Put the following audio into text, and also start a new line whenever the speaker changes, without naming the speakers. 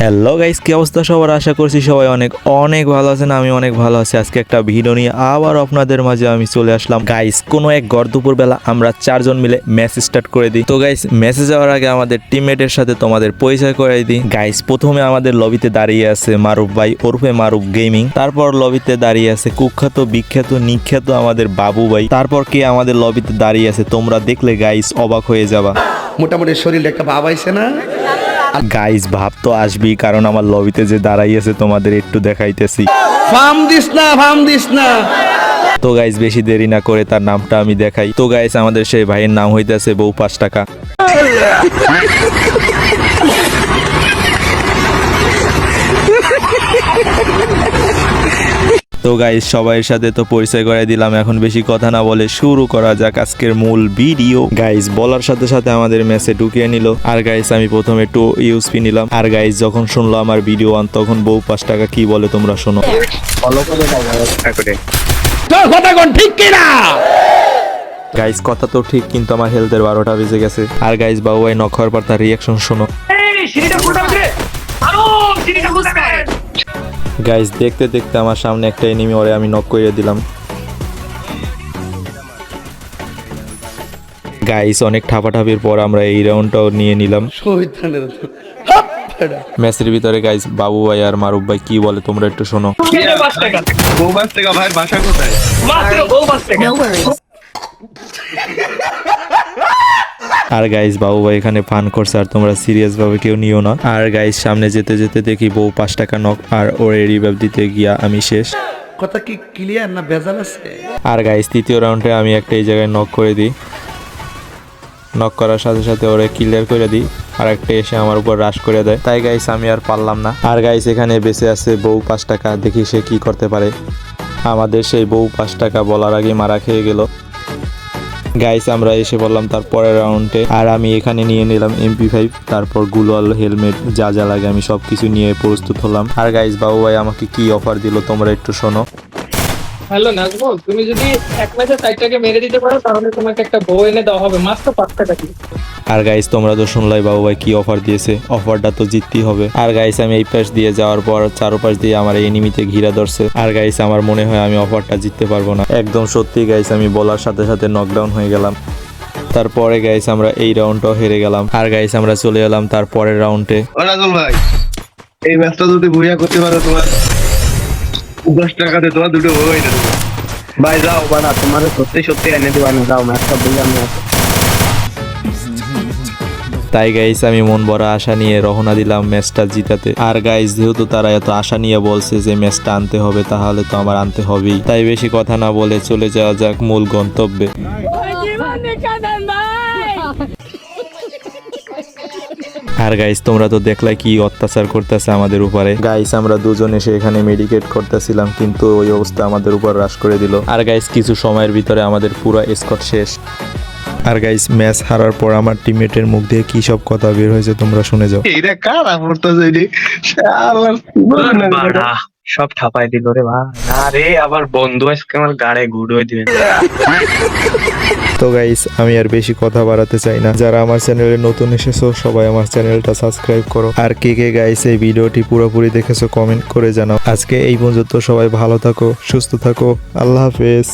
Hello guys কি অবস্থা সবার? আশা করছি সবাই অনেক অনেক ভালো আছেন, আমি অনেক ভালো আছি। আজকে একটা ভিডিও নিয়ে আবার আপনাদের মাঝে আমি চলে আসলাম। গাইস কোনো এক গড় দুপুর বেলা আমরা চারজন মিলে ম্যাচ স্টার্ট করে দিই। তো গাইস ম্যাচে যাওয়ার আগে আমাদের টিমমেটের সাথে তোমাদের পরিচয় করাই দিই। গাইস প্রথমে আমাদের লবিতে দাঁড়িয়ে আছে মারুফ ভাই ওরফে মারুফ গেমিং তারপর লবিতে দাঁড়িয়ে আছে কুখ্যাত, বিখ্যাত, নিখ্যাত আমাদের বাবু ভাই। তারপর কে আমাদের লবিতে দাঁড়িয়ে আছে তোমরা দেখলে গাইস অবাক হয়ে যাবা।
মোটামুটি শরীরটা একটা ভাব আইছে না?
গাইস ভাব তো আসবেই কারণ আমার লবিতে যে দাঁড়াইয়েছে তোমাদের একটু দেখাইতেছি।
ফার্ম দিস না ফার্ম দিস না।
তো গাইস বেশি দেরি না করে তার নামটা আমি দেখাই। তো গাইস আমাদের সেই ভাইয়ের নাম হইতেছে বউ পাঁচ টাকা। তো গাইস সবাইয়ের সাথে তো পরিচয় করাই দিলাম। এখন বেশি কথা না বলে শুরু করা যাক আজকের মূল ভিডিও গাইস বলার সাথে সাথে আমাদের ম্যাচে ঢুকিয়ে নিল। আর গাইস আমি প্রথমে একটু ইউসপি নিলাম। আর গাইস যখন শুনলো আমার ভিডিও আন তখন বউ পাঁচ টাকা কি বলে তোমরা শোনো।
কথা কোন ঠিক কিনা?
গাইস কথা তো ঠিক কিন্তু আমার হেলথের বারোটা বেজে গেছে। আর গাইস বাবু ভাই নক হওয়ার পর তার রিয়াকশন শোনো। গাইস দেখতে দেখতে আমার সামনে একটা এনিমি ওরে আমি নক করে দিলাম। গাইস অনেক ঠাপাঠাপির পর আমরা এই রাউন্ডটাও নিয়ে নিলাম। ম্যাচের ভিতরে গাইস বাবু ভাই আর মারুফ ভাই কি বলে তোমরা একটু শোনো।
ভাই বাসা কোথায়.
আর গাইস বাবু ভাই এখানে ফান করছে আর তোমরা সিরিয়াস ভাবে কেউ নিও না। আর গাইস সামনে যেতে যেতে দেখি বউ পাঁচ টাকা নক আর ওর রিভাইভ দিতে গিয়া আমি শেষ।
কথা কি ক্লিয়ার না ভেজাল আছে?
আর গাইস তৃতীয় রাউন্ডে আমি একটা এই জায়গায় নক করে দিই। নক করার সাথে সাথে ওরে ক্লিয়ার করে দিই আর একটা এসে আমার উপর রাশ করে দেয়। তাই গাইস আমি আর পারলাম না। আর গাইস এখানে বেঁচে আছে বউ পাঁচ টাকা দেখি সে কি করতে পারে। আমাদের সেই বউ পাঁচ টাকা বলার আগে মারা খেয়ে গেল। গাইস আমরা এসে বললাম তার পরের রাউন্ডে আর আমি এখানে নিয়ে নিলাম এমপি ফাইভ তারপর গুলাল হেলমেট যা যা লাগে আমি সব কিছু নিয়ে প্রস্তুত হলাম। আর গাইস বাবু ভাই আমাকে কি অফার দিল তোমরা একটু শোনো।
হ্যালো নাজমুল তুমি যদি এক ম্যাচে সাইডটাকে মেরে দিতে পারো তাহলে তোমাকে একটা বউ এনে দেওয়া হবে। মাত্র পাঁচ টাকা। দিয়ে
আর গাইস তোমরা তো শুনলাই বাবু ভাই কি অফার দিয়েছে। অফারটা তো জিততেই হবে। আর গাইস আমি এই পাশ দিয়ে যাওয়ার পর চারোপাশ দিয়ে আমার এনিমিতে ঘিরা ধরছে। আর গাইস আমার মনে হয় আমি অফারটা জিততে পারব না। একদম সত্যি গাইস আমি বলার সাথে সাথে নকডাউন হয়ে গেলাম। তারপরে গাইস আমরা এই রাউন্ডটাও হেরে গেলাম। আর গাইস আমরা চলে এলাম তারপরের রাউন্ডে
ও রাজল ভাই এই ম্যাচটা যদি ভুইয়া করতে পারো তোমার। দশ টাকাতে তোমার দুটো ভাই যাও বানা তোমার সত্যি সত্যি এনে দেবো না যাও ম্যাচটা
তাই গাইস আমি মন ভরা আশা নিয়ে রহনা দিলাম ম্যাচটা জিতাতে। আর গাইস যেহেতু তারা এত আশা নিয়ে বলছে যে ম্যাচটা আনতে হবে তাহলে তো আমার আনতে হবেই। তাই বেশি কথা না বলে চলে যাওয়া যাক মূল গন্তব্যে। আর গাইস তোমরা তো দেখলে কি অত্যাচার করতেছে আমাদের উপরে। গাইস আমরা দুজন এসে এখানে মেডিকেট করতেছিলাম কিন্তু ওই অবস্থা আমাদের উপর হ্রাস করে দিল। আর গাইস কিছু সময়ের ভিতরে আমাদের পুরো স্কট শেষ। আর গাইস ম্যাচ হারার পর আমার টিমমেটের মুখ দিয়ে কি সব কথা বের হয়েছে তোমরা শুনে যাও।
এটা কারা এটি শালা,
সব ঠাপাই দিল রে ভাই। না রে, আবার বন্ধু আজকে আমার গাড়ে হয়ে দিবে।
তো গাইস আমি আর বেশি কথা বাড়াতে চাই না। যারা আমার চ্যানেলে নতুন এসেছ, সবাই আমার চ্যানেলটা সাবস্ক্রাইব করো। আর কে কে গাইস এই ভিডিওটি পুরোপুরি দেখেছ কমেন্ট করে জানাও। আজকে এই পর্যন্ত সবাই ভালো থাকো, সুস্থ থাকো। আল্লাহ হাফেজ।